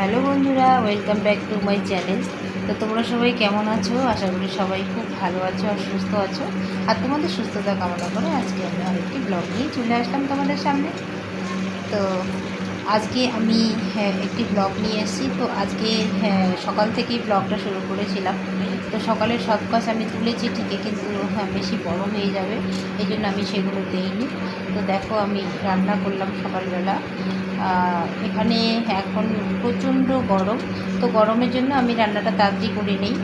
Hello বন্ধুরা welcome back to my channel তো তোমরা সবাই কেমন আছো? আশা করি সবাই খুব ভালো আছো আর সুস্থ আছো। আর তোমাদের সুস্থতা কামনা করে আজকে আমি আরেকটি ব্লগ নিয়ে চলে আসলাম তোমাদের সামনে। তো আজকে আমি হ্যাঁ, একটি ব্লগ নিয়ে এসেছি। তো আজকে হ্যাঁ, সকাল থেকেই ব্লগটা শুরু করেছিলাম। তো সকালের সব কাজ আমি তুলেছি ঠিকই কিন্তু হ্যাঁ, বেশি বড় হয়ে যাবে। এই জন্য আমি সেগুলো দেইনি। তো দেখো আমি রান্না করলাম সকালবেলা। এখানে এখন প্রচণ্ড গরম। তো গরমের জন্য আমি রান্নাটা তাড়াতাড়ি করে নিই।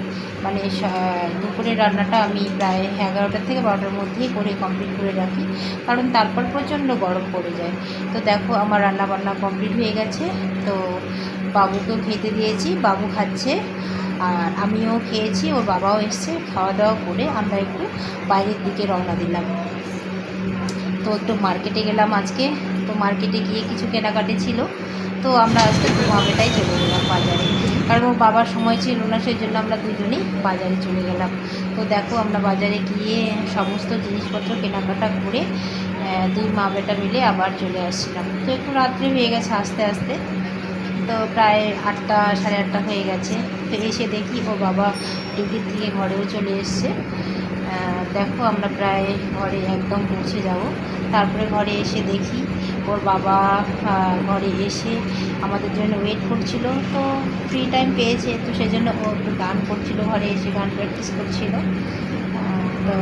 মানে দুপুরের রান্নাটা আমি প্রায় এগারোটা থেকে বারোটার মধ্যেই করে কমপ্লিট করে রাখি। কারণ তারপর প্রচণ্ড গরম পড়ে যায়। তো দেখো, আমার রান্না বান্না কমপ্লিট হয়ে গেছে। তো বাবুকেও খেতে দিয়েছি, বাবু খাচ্ছে। আর আমিও খেয়েছি, ওর বাবাও এসছে খাওয়া দাওয়া করে আমরা একটু বাইরের দিকে রওনা দিলাম। তো একটু মার্কেটে গেলাম আজকে। মার্কেটে গিয়ে কিছু কেনাকাটি ছিল, তো আমরা আজকে মামেটাই চলে গেলাম বাজারে। কারণ ওর বাবার সময় ছিল না সেই জন্য আমরা দুজনেই বাজারে চলে গেলাম। তো দেখো, আমরা বাজারে গিয়ে সমস্ত জিনিসপত্র কেনাকাটা করে দুই মা বেটা মিলে আবার চলে আসছিলাম। তো একটু রাত্রে হয়ে গেছে আস্তে আস্তে। তো প্রায় আটটা, সাড়ে আটটা হয়ে গেছে। তো এসে দেখি ও বাবা ডিউটির থেকে ঘরেও চলে এসছে। দেখো, আমরা প্রায় ঘরে একদম পৌঁছে যাব। তারপরে ঘরে এসে দেখি ওর বাবা ঘরে এসে আমাদের জন্য ওয়েট করছিল। তো ফ্রি টাইম পেয়েছে, তো সেই জন্য ও একটু গান করছিল ঘরে এসে, গান প্র্যাকটিস করছিল। তো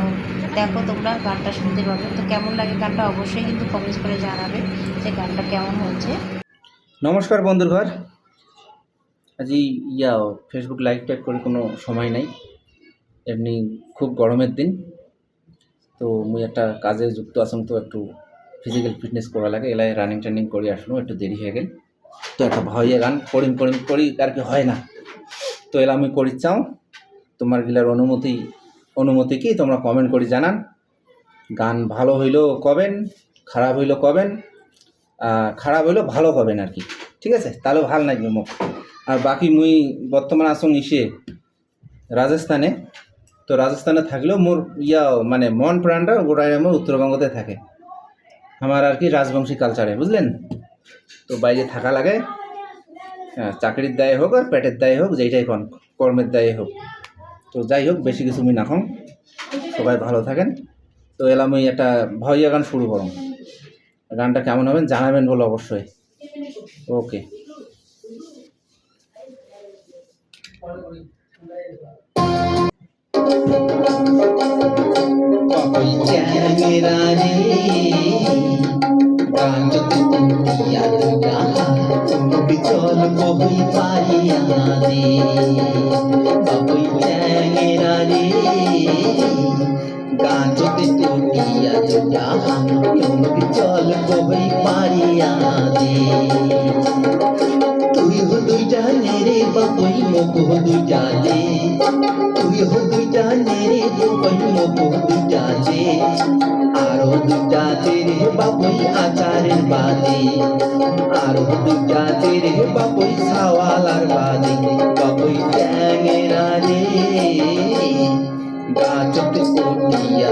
দেখো তোমরা গানটা শুনতে পাবে। তো কেমন লাগে গানটা অবশ্যই কিন্তু কমেন্ট করে জানাবে যে গানটা কেমন হয়েছে। নমস্কার বন্ধুর ঘর। আজি ইয়া ফেসবুক লাইভ টাইপ করে কোনো সময় নাই। এমনি খুব গরমের দিন। তো মুই একটা কাজে যুক্ত আসাম তো একটু ফিজিক্যাল ফিটনেস করা লাগে, এলাই রানিং টানিং করে আসলো, একটু দেরি হয়ে গেল। তো একটা ভয়ে গান করিম করিম, করি আর কি হয় না। তো এলা আমি করি, চাও। তোমার গিলার অনুমতি অনুমতি কি? তোমরা কমেন্ট করে জানান। গান ভালো হইলেও কবেন, খারাপ হইলেও কবেন খারাপ হইলেও ভালো কবেন আর কি। ঠিক আছে? তাহলে ভালো লাগবে মোক। আর বাকি মুই বর্তমান আসং ইসে রাজস্থানে। তো রাজস্থানে থাকলেও মোর ইয়া মানে মন প্রাণটা গোটাই আমার উত্তরবঙ্গতে থাকে। আমার আর কি রাজবংশী কালচারে বুঝলেন? তো বাইরে থাকা লাগে। হ্যাঁ, চাকরির দায়ে হোক আর পেটের দায়ে হোক যেইটাই কন কর্মের দায়ে হোক। তো যাই হোক বেশি কিছু মুই নাখন সবাই ভালো থাকেন। তো এলাম ওই একটা ভয় গান শুরু করুন গানটা কেমন হবেন জানাবেন বলে অবশ্যই। ওকে। পাপই চ্যাংরা রে গান যদি যদি তুমিয়া দুগা তুমি চল কবই পারিয়া রে। তুই হো দুইটা নেরে বাপই মোক হো দুইটা লে তুই হো দুইটা নেরে বাপই মোক হো দুইটা লে আরও দুইটা তেরে বাপই আচারের বাদে আরও দুইটা তেরে বাপই সাওয়ালার বাদে বাপই ট্যাংরা রে গাছতে কোটিয়া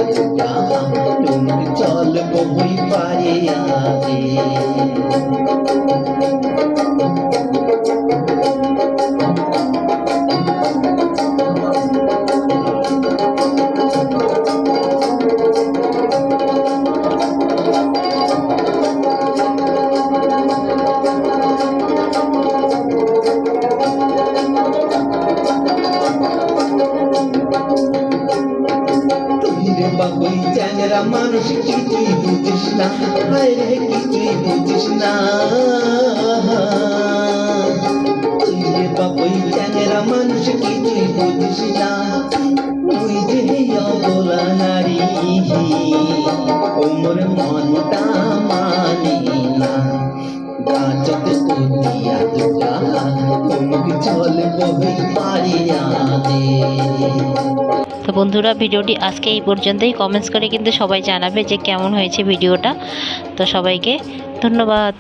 বাবুই মানুষ কিছুই বুঝিস না হায় রে কিছুই বুঝিস না। বাবুই চ্যাংরা মানুষ কিছুই বুঝিস না। তুই যে অবলা নারী, ওমর মনটা মানে না। গাছতে তুলিয়া দুটা চল বহি পারিয়া দে। তো বন্ধুরা, ভিডিওটি আজকে এই পর্যন্তই। কমেন্টস করে কিন্তু সবাই জানাবে যে কেমন হয়েছে ভিডিওটা। তো সবাইকে ধন্যবাদ।